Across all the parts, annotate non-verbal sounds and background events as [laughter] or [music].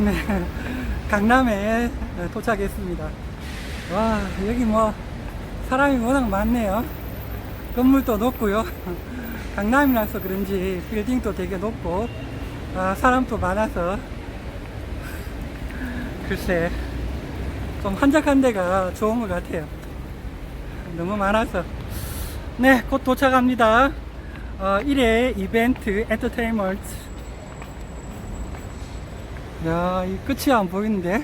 네, 강남에 도착했습니다. 와, 여기 뭐, 사람이 워낙 많네요. 건물도 높고요. 강남이라서 그런지 빌딩도 되게 높고, 아, 사람도 많아서, 글쎄, 좀 한적한 데가 좋은 것 같아요. 너무 많아서. 네, 곧 도착합니다. 어, 1회 이벤트 엔터테인먼트. 야, 이 끝이 안 보이는데.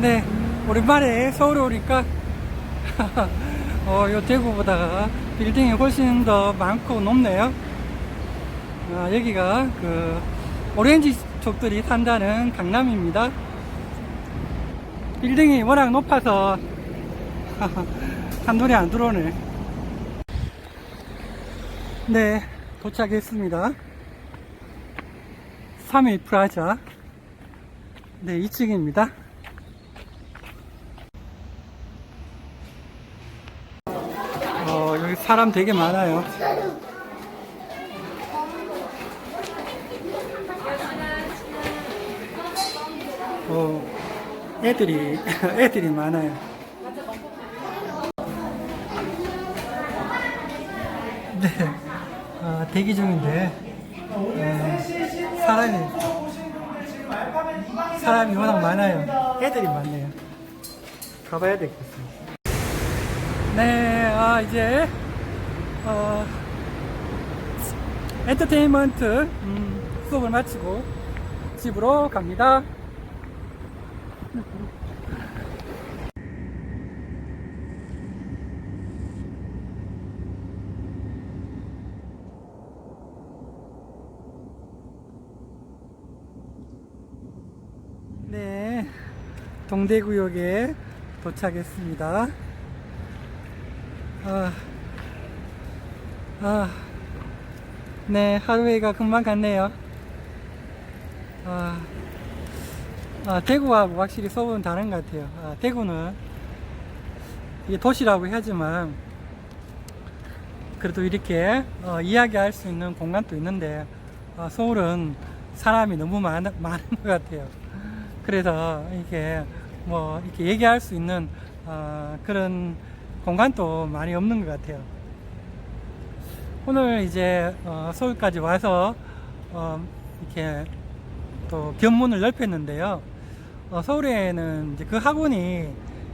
네, 오랜만에 서울에 오니까, [laughs] 어, 요 대구보다 빌딩이 훨씬 더 많고 높네요. 아, 여기가 그, 오렌지 족들이 산다는 강남입니다. 빌딩이 워낙 높아서, [laughs] 한눈에 안 들어오네. 네, 도착했습니다. 3일 프라자. 네, 2층입니다. 어, 여기 사람 되게 많아요. 어, 애들이, [laughs] 애들이 많아요. 네, 어, 대기 중인데, 어, 사람이, 사람이 워낙 많아요. 애들이 많네요. 가봐야 되겠습니다. 네, 아, 이제, 어, 엔터테인먼트, 음, 수업을 마치고 집으로 갑니다. 네, 동대구역에 도착했습니다. 아, 아, 네, 하루가 금방 갔네요. 아, 아, 대구하고 확실히 서울은 다른 것 같아요. 아, 대구는 이게 도시라고 하지만 그래도 이렇게 어, 이야기할 수 있는 공간도 있는데 어, 서울은 사람이 너무 많, 많은 것 같아요. 그래서 이게 뭐 이렇게 얘기할 수 있는 어, 그런 공간도 많이 없는 것 같아요. 오늘 이제 어, 서울까지 와서 어, 이렇게 또 견문을 넓혔는데요. 어, 서울에는 이제 그 학원이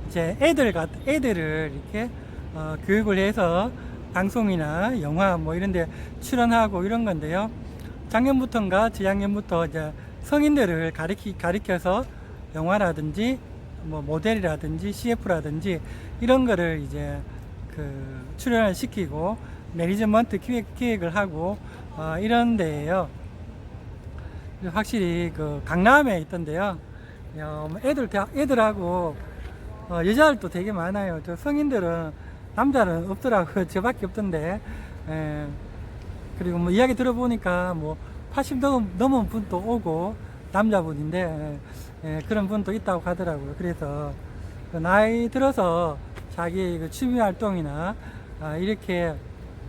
이제 애들 같 애들을 이렇게 어, 교육을 해서 방송이나 영화 뭐 이런데 출연하고 이런 건데요. 작년부터인가 재작년부터 이제 성인들을 가르치 가르쳐서 영화라든지 뭐 모델이라든지 CF라든지 이런 거를 이제 그 출연을 시키고 매니지먼트 기획, 기획을 하고 어, 이런 데예요. 확실히 그 강남에 있던데요. 야, 뭐 애들 대- 애들하고 어, 여자들도 되게 많아요. 저 성인들은 남자는 없더라고요. [laughs] 저밖에 없던데. 예. 그리고 뭐 이야기 들어보니까 뭐 80 넘은, 넘은 분도 오고 남자분인데 예, 그런 분도 있다고 하더라고요. 그래서 그 나이 들어서 자기 그 취미 활동이나 아, 이렇게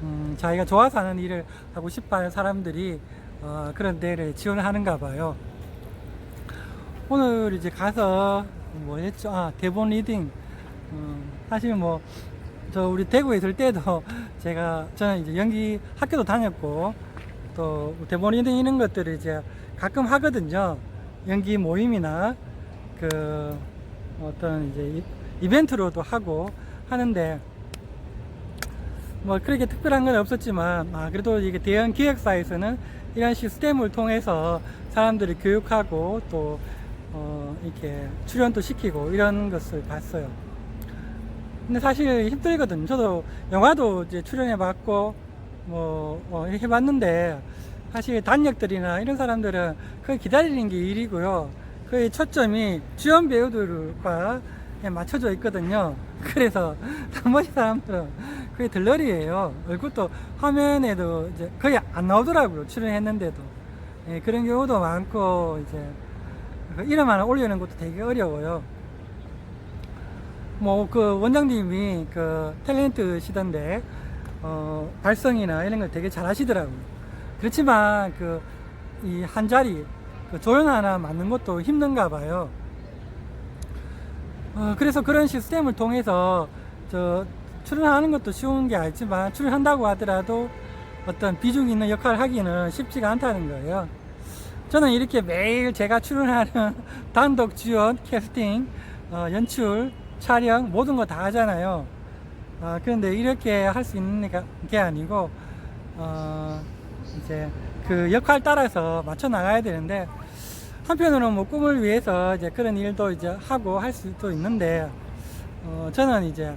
음, 자기가 좋아서 하는 일을 하고 싶어 하는 사람들이 어, 그런 데를 지원하는가 봐요. 오늘 이제 가서 뭐 했죠? 아, 대본 리딩. 음, 사실 뭐, 저 우리 대구에 있을 때도 [laughs] 제가, 저는 이제 연기 학교도 다녔고, 또 대본 리딩 이런 것들을 이제 가끔 하거든요. 연기 모임이나 그 어떤 이제 이- 이벤트로도 하고 하는데, 뭐 그렇게 특별한 건 없었지만 아 그래도 이게 대형 기획사에서는 이런 시스템을 통해서 사람들을 교육하고 또 어, 이렇게 출연도 시키고 이런 것을 봤어요. 근데 사실 힘들거든요. 저도 영화도 이제 출연해 봤고 뭐 어, 이렇게 해봤는데 사실 단역들이나 이런 사람들은 거의 기다리는 게 일이고요. 거의 초점이 주연 배우들과 맞춰져 있거든요. [laughs] 그래서 나머지 사람들은 거의 들러리예요. 얼굴도 화면에도 이제 거의 안 나오더라고요. 출연했는데도. 예, 그런 경우도 많고 이제 그 이름 하나 올리는 것도 되게 어려워요. 뭐 그 원장님이 그 탤런트시던데 어, 발성이나 이런 걸 되게 잘 하시더라고요. 그렇지만 그 이 한 자리 그 조연 하나 맞는 것도 힘든가 봐요. 어, 그래서 그런 시스템을 통해서 저 출연하는 것도 쉬운 게 알지만 출연한다고 하더라도 어떤 비중 있는 역할을 하기는 쉽지가 않다는 거예요. 저는 이렇게 매일 제가 출연하는 [laughs] 단독 주연, 캐스팅, 어, 연출, 촬영 모든 거 다 하잖아요. 어, 그런데 이렇게 할 수 있는 게- 게 아니고 어, 이제 그 역할 따라서 맞춰 나가야 되는데 한편으로는 뭐 꿈을 위해서 이제 그런 일도 이제 하고 할 수도 있는데 어, 저는 이제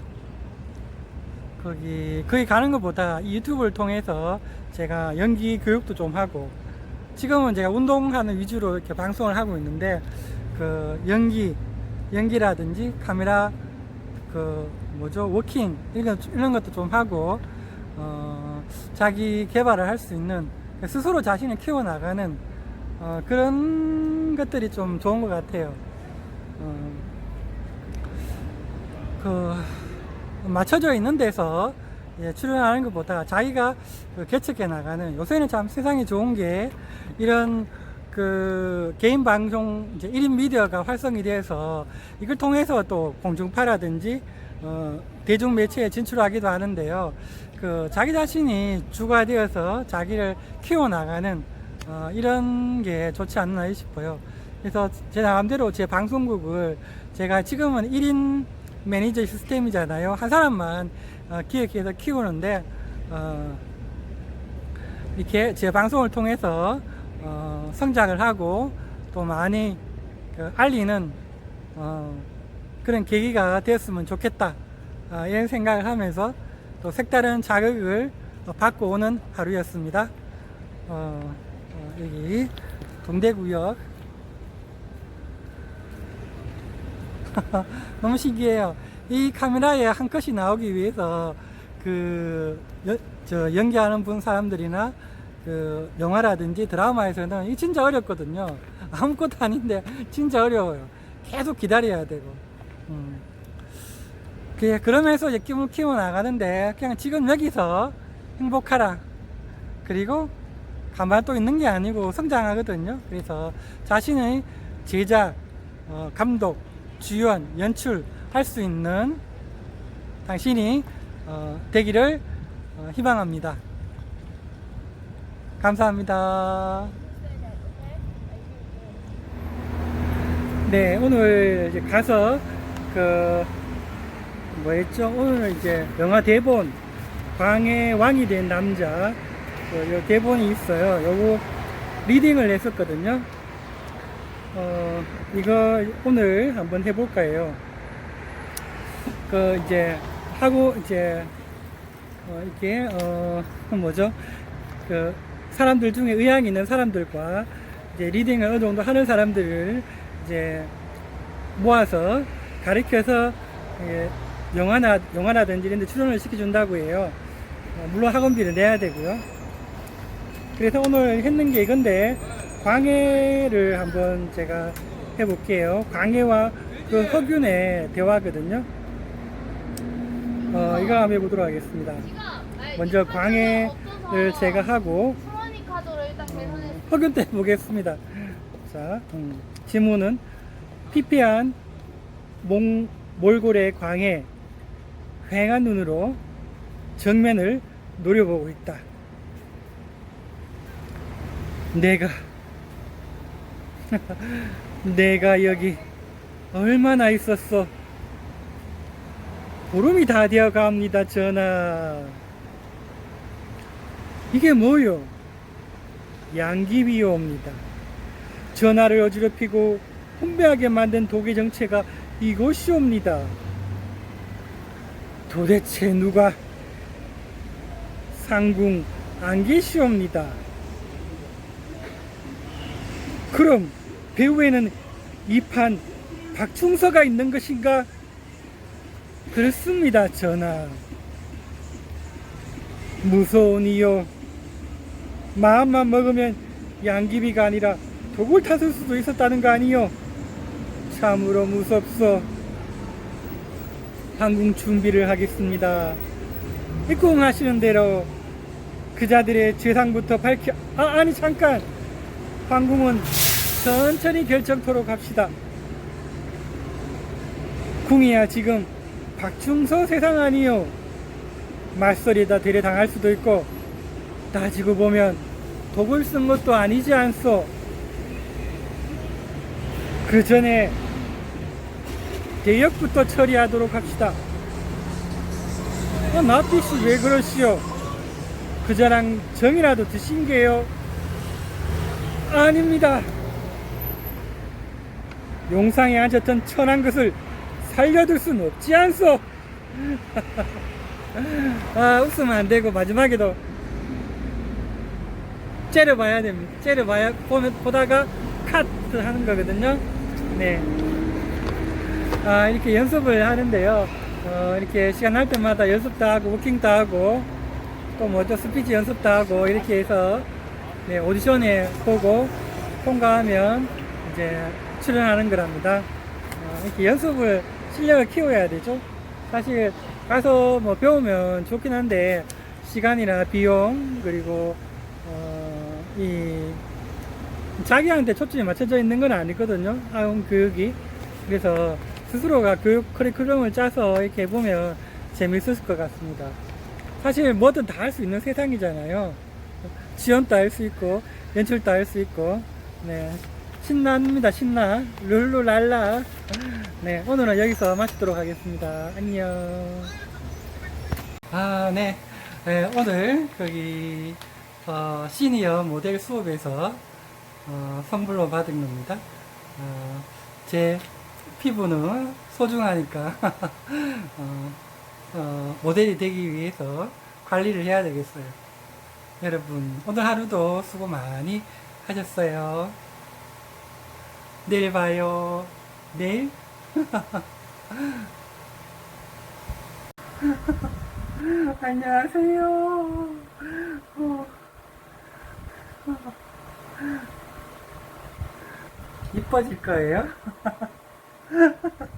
거기 거기 가는 것보다 이 유튜브를 통해서 제가 연기 교육도 좀 하고 지금은 제가 운동하는 위주로 이렇게 방송을 하고 있는데 그 연기 연기라든지 카메라 그 뭐죠 워킹 이런 이런 것도 좀 하고 어 자기 개발을 할 수 있는 스스로 자신을 키워 나가는 어 그런 것들이 좀 좋은 것 같아요. 어, 그 맞춰져 있는 데서 예, 출연하는 것보다 자기가 그 개척해 나가는 요새는 참 세상이 좋은 게 이런 그 개인 방송 이제 1인 미디어가 활성이 돼서 이걸 통해서 또 공중파라든지 어, 대중 매체에 진출하기도 하는데요. 그 자기 자신이 주가 되어서 자기를 키워 나가는 어, 이런 게 좋지 않나 싶어요. 그래서 제 나름대로 제 방송국을 제가 지금은 1인 매니저 시스템이잖아요. 한 사람만 어, 기획해서 키우는데 어, 이렇게 제 방송을 통해서 어, 성장을 하고 또 많이 그 알리는 어, 그런 계기가 되었으면 좋겠다 어, 이런 생각을 하면서 또 색다른 자극을 어, 받고 오는 하루였습니다. 어, 어, 여기 동대구역 [laughs] 너무 신기해요. 이 카메라에 한 컷이 나오기 위해서 그, 여, 저, 연기하는 분 사람들이나 그, 영화라든지 드라마에서는 이 진짜 어렵거든요. 아무것도 아닌데 진짜 어려워요. 계속 기다려야 되고. 음. 그, 그러면서 이제 꿈을 키워 나가는데 그냥 지금 여기서 행복하라. 그리고 가만 또 있는 게 아니고 성장하거든요. 그래서 자신의 제작, 어, 감독, 주연, 연출 할 수 있는 당신이 어, 되기를 어, 희망합니다. 감사합니다. 네, 오늘 이제 가서 그 뭐였죠? 오늘 이제 영화 대본 광의 왕이 된 남자 그, 요 대본이 있어요. 요거 리딩을 했었거든요. 어, 이거 오늘 한번 해볼까 해요. 그, 이제, 하고, 이제, 어, 이렇게, 어, 뭐죠? 그, 사람들 중에 의향 있는 사람들과 이제 리딩을 어느 정도 하는 사람들을 이제 모아서 가르쳐서 예, 영화나, 영화라든지 이런 데 출연을 시켜준다고 해요. 어, 물론 학원비를 내야 되고요. 그래서 오늘 했는 게 이건데 광해를 한번 제가 해볼게요. 광해와 그 허균의 대화거든요. 어, 이거 한번 해보도록 하겠습니다. 먼저 광해를 제가 하고 허균 때 보겠습니다. 자, 음, 지문은 피폐한 몽, 몰골의 광해 휑한 눈으로 정면을 노려보고 있다. 내가 [laughs] 내가 여기 얼마나 있었어? 보름이 다 되어 갑니다, 전하. 이게 뭐요? 양귀비요입니다. 전하를 어지럽히고 혼배하게 만든 독의 정체가 이것이옵니다. 도대체 누가 상궁 안 계시옵니다. 그럼 배후에는 이판 박충서가 있는 것인가? 그렇습니다, 전하. 무서우니요. 마음만 먹으면 양귀비가 아니라 독을 탔을 수도 있었다는 거 아니요? 참으로 무섭소. 항공 준비를 하겠습니다. 입궁하시는 대로 그자들의 죄상부터 밝혀 아 아니 잠깐 황궁은 천천히 결정토록 합시다 궁이야 지금 박충서 세상 아니요 말소리에다 데려당할 수도 있고 따지고 보면 독을 쓴 것도 아니지 않소 그 전에 대역부터 처리하도록 합시다. 어, 나피씨 왜 그러시오? 그자랑 정이라도 드신 게요? 아닙니다. 용상에 앉았던 천한 것을 살려둘 순 없지 않소. [laughs] 아 웃으면 안 되고 마지막에도 째려봐야 됩니다. 째려봐야 보면 보다가 카트 하는 거거든요. 네. 아 이렇게 연습을 하는데요 어, 이렇게 시간 날 때마다 연습도 하고 워킹도 하고 또 뭐죠 스피치 연습도 하고 이렇게 해서 네, 오디션에 보고 통과하면 이제 출연하는 거랍니다. 어, 이렇게 연습을 실력을 키워야 되죠. 사실 가서 뭐 배우면 좋긴 한데 시간이나 비용 그리고 어, 이 자기한테 초점이 맞춰져 있는 건 아니거든요. 아용 교육이 그래서 스스로가 교육 커리큘럼을 짜서 이렇게 해보면 재밌을 것 같습니다. 사실 뭐든 다 할 수 있는 세상이잖아요. 지원도 할 수 있고 연출도 할 수 있고. 네. 신납니다 신나. 룰루랄라. 네 오늘은 여기서 마치도록 하겠습니다. 안녕. 아 네. 네, 오늘 거기 어, 시니어 모델 수업에서 어, 선물로 받은 겁니다. 어, 제 피부는 소중하니까 [laughs] 어, 어, 모델이 되기 위해서 관리를 해야 되겠어요 여러분 오늘 하루도 수고 많이 하셨어요. 내일 봐요. 내일? [laughs] 안녕하세요. 어. [laughs] 이뻐질 거예요? Ha ha ha.